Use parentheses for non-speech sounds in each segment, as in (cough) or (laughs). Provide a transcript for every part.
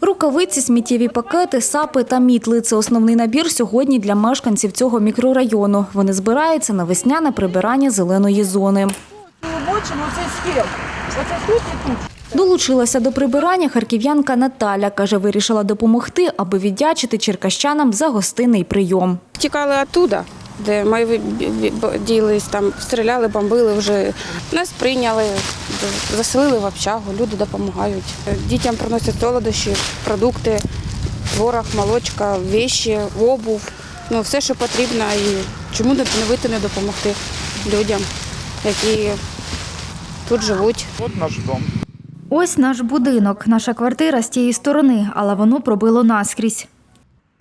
Рукавиці, сміттєві пакети, сапи та мітли – це основний набір сьогодні для мешканців цього мікрорайону. Вони збираються на весняне прибирання зеленої зони. Робочому цей схил. Оце тут і тут. Долучилася до прибирання харків'янка Наталя. Каже, вирішила допомогти, аби віддячити черкащанам за гостинний прийом. Тікали оттуда, де ми ділись, там стріляли, бомбили вже. Нас прийняли, заселили в общагу, люди допомагають. Дітям приносять солодощі, продукти, творог, молочка, віші, обув. Ну, все, що потрібно, і чому не вийти не допомогти людям, які тут живуть. Вот наш дом. Ось наш будинок, наша квартира з тієї сторони, але воно пробило наскрізь.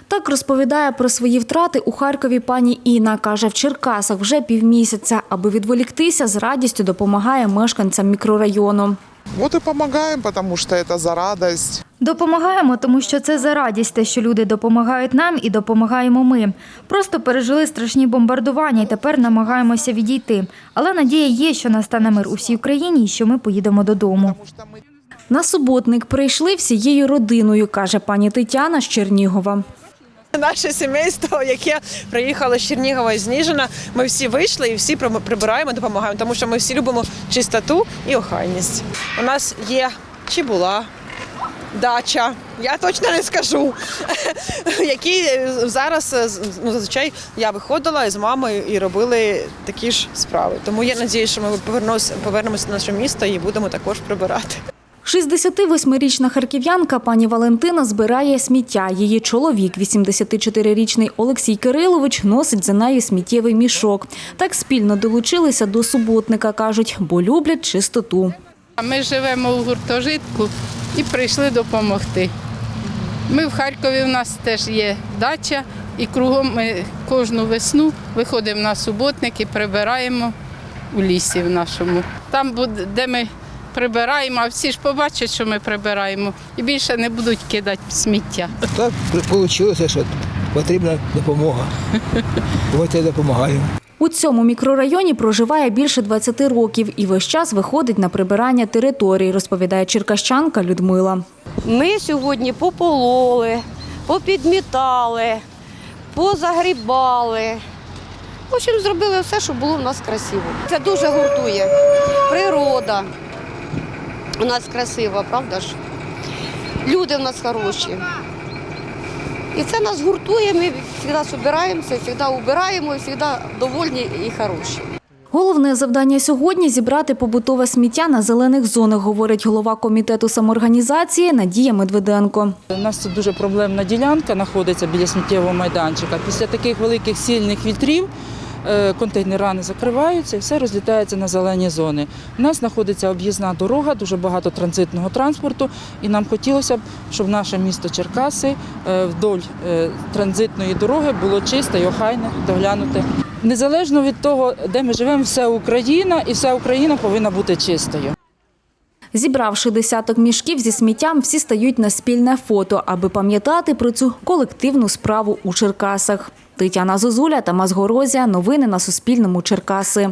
Так розповідає про свої втрати у Харкові пані Інна. Каже, в Черкасах вже півмісяця. Аби відволіктися, з радістю допомагає мешканцям мікрорайону. Вот и помогаем, потому что это за радость. Допомагаємо, тому що це за радість, те, що люди допомагають нам і допомагаємо ми. Просто пережили страшні бомбардування і тепер намагаємося відійти. Але надія є, що настане мир у всій Україні і що ми поїдемо додому. На суботник прийшли всією родиною, каже пані Тетяна з Чернігова. (laughs) Наше сімейство, яке приїхало з Чернігова і з Ніжина, ми всі вийшли і всі приб- прибираємо, допомагаємо, тому що ми всі любимо чистоту і охайність. У нас є чи була дача, я точно не скажу, (laughs) які е, зараз е, ну, зазвичай я виходила з мамою і робили такі ж справи. Тому я сподіваюся, що ми повернемося в наше місто і будемо також прибирати. 68-річна харків'янка пані Валентина збирає сміття. Її чоловік, 84-річний Олексій Кирилович, носить за нею сміттєвий мішок. Так спільно долучилися до суботника, кажуть, бо люблять чистоту. Ми живемо у гуртожитку і прийшли допомогти. Ми в Харкові, у нас теж є дача, і кругом ми кожну весну виходимо на суботник і прибираємо у лісі в нашому. Там, де ми прибираємо, а всі ж побачать, що ми прибираємо, і більше не будуть кидати сміття. Так вийшло, що потрібна допомога. Ось я допомагаю. У цьому мікрорайоні проживає більше 20 років і весь час виходить на прибирання територій, розповідає черкащанка Людмила. Ми сьогодні попололи, попідмітали, позагрібали. В общем, зробили все, щоб було в нас красиво. Це дуже гуртує. Природа у нас красива, правда ж? Люди в нас хороші. І це нас гуртує, ми завжди збираємося, завжди убираємо, завжди довольні і хороші. Головне завдання сьогодні зібрати побутове сміття на зелених зонах, говорить голова комітету самоорганізації Надія Медведенко. У нас тут дуже проблемна ділянка знаходиться біля сміттєвого майданчика. Після таких великих сильних вітрів контейнера не закриваються і все розлітається на зелені зони. У нас знаходиться об'їзна дорога, дуже багато транзитного транспорту, і нам хотілося б, щоб наше місто Черкаси е, вдоль е, транзитної дороги було чисте і охайне, доглянуте. Незалежно від того, де ми живемо, все Україна, і вся Україна повинна бути чистою. Зібравши десяток мішків зі сміттям, всі стають на спільне фото, аби пам'ятати про цю колективну справу у Черкасах. Тетяна Зозуля та Горозія. Новини на Суспільному. Черкаси.